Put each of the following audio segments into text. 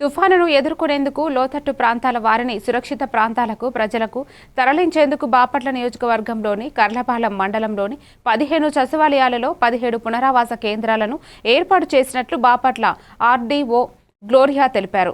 తుఫానును ఎదుర్కొనేందుకు లోతట్టు ప్రాంతాల వారిని సురక్షిత ప్రాంతాలకు ప్రజలకు తరలించేందుకు బాపట్ల నియోజకవర్గంలోని కర్లపాలెం మండలంలోని పదిహేను సచివాలయాలలో పదిహేడు పునరావాస కేంద్రాలను ఏర్పాటు చేసినట్లు బాపట్ల ఆర్డీఓ గ్లోరియా తెలిపారు.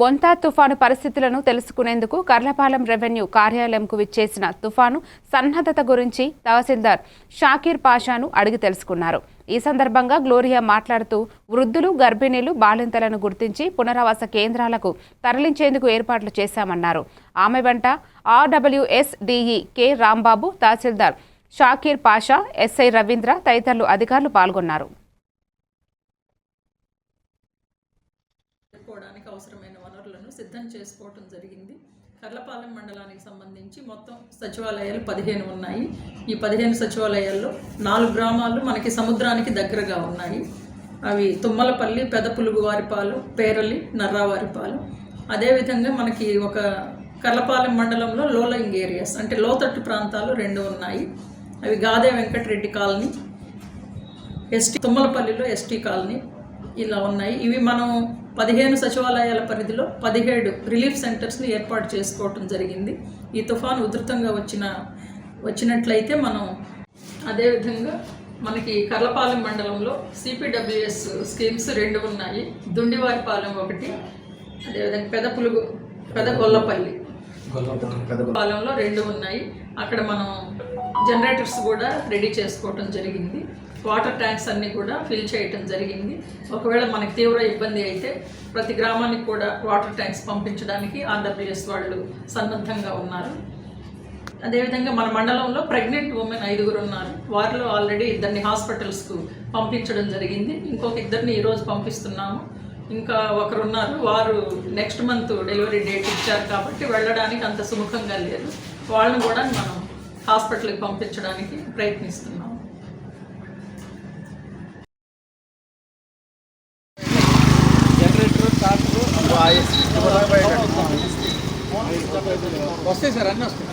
బొంతా తుఫాను పరిస్థితులను తెలుసుకునేందుకు కర్లపాలెం రెవెన్యూ కార్యాలయంకు విచ్చేసిన తుఫాను సన్నద్ధత గురించి తహసీల్దార్ షాకీర్ పాషాను అడిగి తెలుసుకున్నారు. ఈ సందర్భంగా గ్లోరియా మాట్లాడుతూ వృద్ధులు గర్భిణీలు బాలింతలను గుర్తించి పునరావాస కేంద్రాలకు తరలించేందుకు ఏర్పాట్లు చేశామన్నారు. ఆమె వెంట RWS DE K Rambabu tahsildar Shakir Pasha SI Ravindra తదితరులు అధికారులు పాల్గొన్నారు. పెట్టుకోవడానికి అవసరమైన వనరులను సిద్ధం చేసుకోవటం జరిగింది. కర్లపాలెం మండలానికి సంబంధించి మొత్తం సచివాలయాలు పదిహేను ఉన్నాయి. ఈ పదిహేను సచివాలయాల్లో నాలుగు గ్రామాలు మనకి సముద్రానికి దగ్గరగా ఉన్నాయి. అవి తుమ్మలపల్లి పెదపులుగువారిపాలు పేరలి నర్రావారిపాలు అదేవిధంగా మనకి ఒక కర్లపాలెం మండలంలో లోలయింగ్ ఏరియాస్ అంటే లోతట్టు ప్రాంతాలు రెండు ఉన్నాయి. అవి గాదే వెంకటరెడ్డి కాలనీ ఎస్టీ తుమ్మలపల్లిలో ఎస్టీ కాలనీ ఇలా ఉన్నాయి. ఇవి మనం పదిహేను సచివాలయాల పరిధిలో పదిహేడు రిలీఫ్ సెంటర్స్ని ఏర్పాటు చేసుకోవటం జరిగింది. ఈ తుఫాను ఉధృతంగా వచ్చిన వచ్చినట్లయితే మనం అదేవిధంగా మనకి కర్లపాలెం మండలంలో సిపిడబ్ల్యూఎస్ స్కీమ్స్ రెండు ఉన్నాయి. దుండివారిపాలెం ఒకటి అదేవిధంగా పెదపులుగు పెదగొల్లపల్లి పాలెంలో రెండు ఉన్నాయి. అక్కడ మనం జనరేటర్స్ కూడా రెడీ చేసుకోవటం జరిగింది. వాటర్ ట్యాంక్స్ అన్నీ కూడా ఫిల్ చేయటం జరిగింది. ఒకవేళ మనకి తీవ్ర ఇబ్బంది అయితే ప్రతి గ్రామానికి కూడా వాటర్ ట్యాంక్స్ పంపించడానికి ఆంధ్రప్రదేశ్ వాళ్ళు సన్నద్ధంగా ఉన్నారు. అదేవిధంగా మన మండలంలో ప్రెగ్నెంట్ ఉమెన్ ఐదుగురు ఉన్నారు. వారిలో ఆల్రెడీ ఇద్దరిని హాస్పిటల్స్కు పంపించడం జరిగింది. ఇంకొక ఇద్దరిని ఈరోజు పంపిస్తున్నాము. ఇంకా ఒకరు ఉన్నారు వారు నెక్స్ట్ మంత్ డెలివరీ డేట్ ఇచ్చారు కాబట్టి వెళ్ళడానికి అంత సుముఖంగా లేదు. వాళ్ళని కూడా మనం హాస్పిటల్కి పంపించడానికి ప్రయత్నిస్తున్నాము. వస్తాయి సార్ అన్నీ వస్తాయి